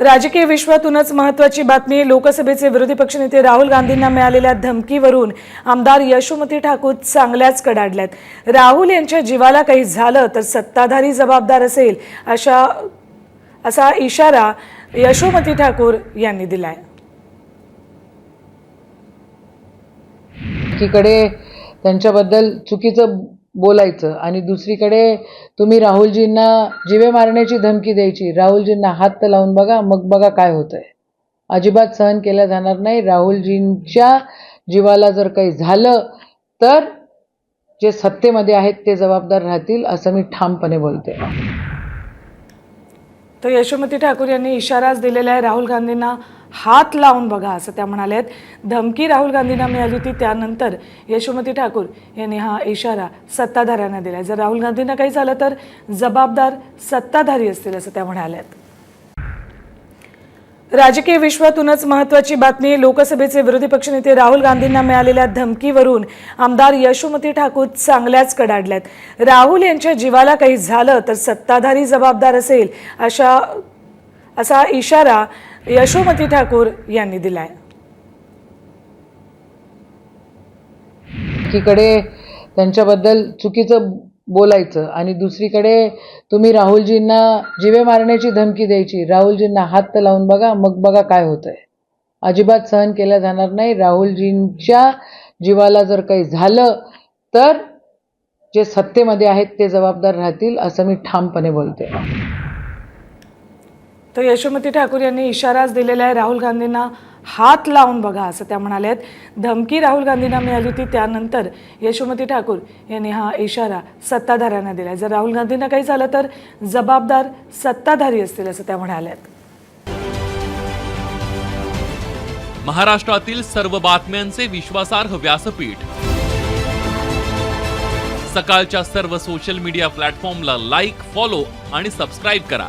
राजकीय विश्वातूनच महत्वाची बातमी लोकसभेचे विरोधी पक्षनेते राहुल गांधींना मिळालेल्या धमकीवरून आमदार यशोमती ठाकूर चांगल्याच कडाडल्यात. राहुल यांच्या जीवाला काही झालं तर सत्ताधारी जबाबदार असेल अशा असा इशारा यशोमती ठाकूर यांनी दिलाय. त्यांच्याबद्दल चुकीचं बोलायचं. आणि दुसरीकडे तुम्ही राहुलजींना जिवे मारण्याची धमकी द्यायची. राहुलजींना हात तर लावून बघा मग बघा काय होतंय. अजिबात सहन केलं जाणार नाही. राहुलजींच्या जीवाला जर काही झालं तर जे सत्तेमध्ये आहेत ते जबाबदार राहतील असं मी ठामपणे बोलते. तर यशोमती ठाकूर यांनी इशाराच दिलेला आहे. राहुल गांधींना हात लावून बघा असं त्या म्हणाल्यात. धमकी राहुल गांधींना मिळाली होती त्यानंतर यशोमती ठाकूर यांनी हा इशारा सत्ताधाऱ्यांना दिला जर राहुल गांधींना काही झालं तर जबाबदार सत्ताधारी असतील असं त्या म्हणाल्यात. राजकीय विश्वातूनच महत्वाची बातमी लोकसभेचे विरोधी पक्षनेते राहुल गांधींना मिळालेल्या धमकीवरून आमदार यशोमती ठाकूर चांगल्याच कडाडल्यात. राहुल यांच्या जीवाला काही झालं तर सत्ताधारी जबाबदार असेल अशा असा इशारा यशोमती ठाकूर यांनी दिलाय. एकीकडे त्यांच्याबद्दल चुकीचं बोलायचं आणि दुसरीकडे तुम्ही राहुलजींना जिवे मारण्याची धमकी द्यायची. राहुलजींना हात तर लावून बघा मग बघा काय होतंय. अजिबात सहन केलं जाणार नाही. राहुलजींच्या जीवाला जर काही झालं तर जे सत्तेमध्ये आहेत ते जबाबदार राहतील असं मी ठामपणे बोलते. तर यशोमती ठाकूर यांनी इशाराच दिलेला आहे राहुल गांधींना हात लावून बघा असं त्या म्हणाल्या आहेत. धमकी राहुल गांधींना मिळाली होती त्यानंतर यशोमती ठाकूर यांनी हा इशारा सत्ताधाऱ्यांना दिला जर राहुल गांधींना काही झालं तर जबाबदार सत्ताधारी असतील असं त्या म्हणाल्यात महाराष्ट्रातील सर्व बातम्यांचे विश्वासार्ह व्यासपीठ. सकाळच्या सर्व सोशल मीडिया प्लॅटफॉर्मला लाईक फॉलो आणि सबस्क्राईब करा.